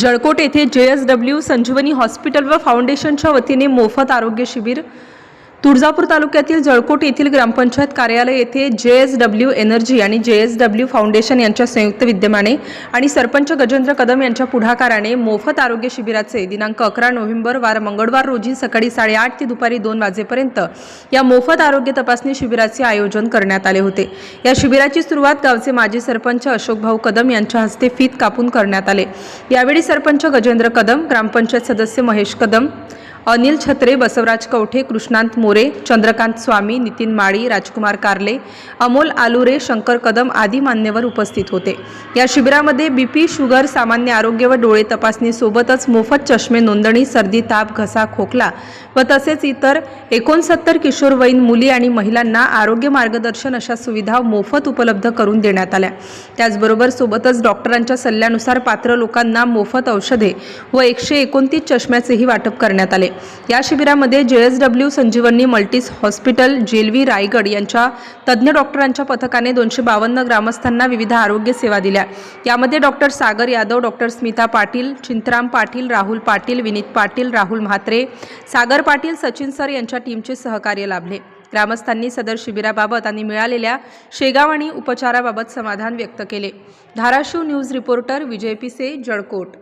जळकोट येथे जे S W संजीवनी hospital व फाउंडेशनच्या वतीने मोफत आरोग्य शिबिर तुळजापूर तालुक्यातील जळकोट येथील ग्रामपंचायत कार्यालय येथे जे एस डब्ल्यू एनर्जी आणि जे एस डब्ल्यू फाउंडेशन यांच्या संयुक्त विद्यमाने आणि सरपंच गजेंद्र कदम यांच्या पुढाकाराने मोफत आरोग्य शिबिराचे दिनांक अकरा नोव्हेंबर वार मंगळवार रोजी सकाळी साडेआठ ते दुपारी दोन वाजेपर्यंत या मोफत आरोग्य तपासणी शिबिराचे आयोजन करण्यात आले होते. या शिबिराची सुरुवात गावचे माजी सरपंच अशोकभाऊ कदम यांच्या हस्ते फीत कापून करण्यात आले. यावेळी सरपंच गजेंद्र कदम ग्रामपंचायत सदस्य महेश कदम अनिल छत्रे बसवराज कवठे कृष्णांत मोरे चंद्रकांत स्वामी नितीन माळी राजकुमार कारले अमोल आलुरे शंकर कदम आदी मान्यवर उपस्थित होते. या शिबिरामध्ये बीपी शुगर सामान्य आरोग्य व डोळे तपासणीसोबतच मोफत चष्मे नोंदणी सर्दी ताप घसा खोकला व तसेच इतर एकोणसत्तर किशोरवयीन मुली आणि महिलांना आरोग्य मार्गदर्शन अशा सुविधा मोफत उपलब्ध करून देण्यात आल्या. त्याचबरोबर सोबतच डॉक्टरांच्या सल्ल्यानुसार पात्र लोकांना मोफत औषधे व एकशे एकोणतीस चष्म्याचेही वाटप करण्यात आले. या शिबिरामध्ये J S W Sanjivani मल्टीस hospital जेलवी रायगड यांच्या तज्ज्ञ डॉक्टरांच्या पथकाने दोनशे बावन्न ग्रामस्थांना विविध आरोग्य सेवा दिल्या. यामध्ये doctor Sagar Yadav doctor Smita Patil Chintaram Patil Rahul Patil Vineet Patil Rahul Mhatre Sagar Patil Sachin sir यांच्या टीमचे सहकार्य लाभले. ग्रामस्थांनी सदर शिबिराबाबत आणि मिळालेल्या शेगाव आणि उपचाराबाबत समाधान व्यक्त केले. धाराशिव न्यूज रिपोर्टर विजय पिसे जळकोट.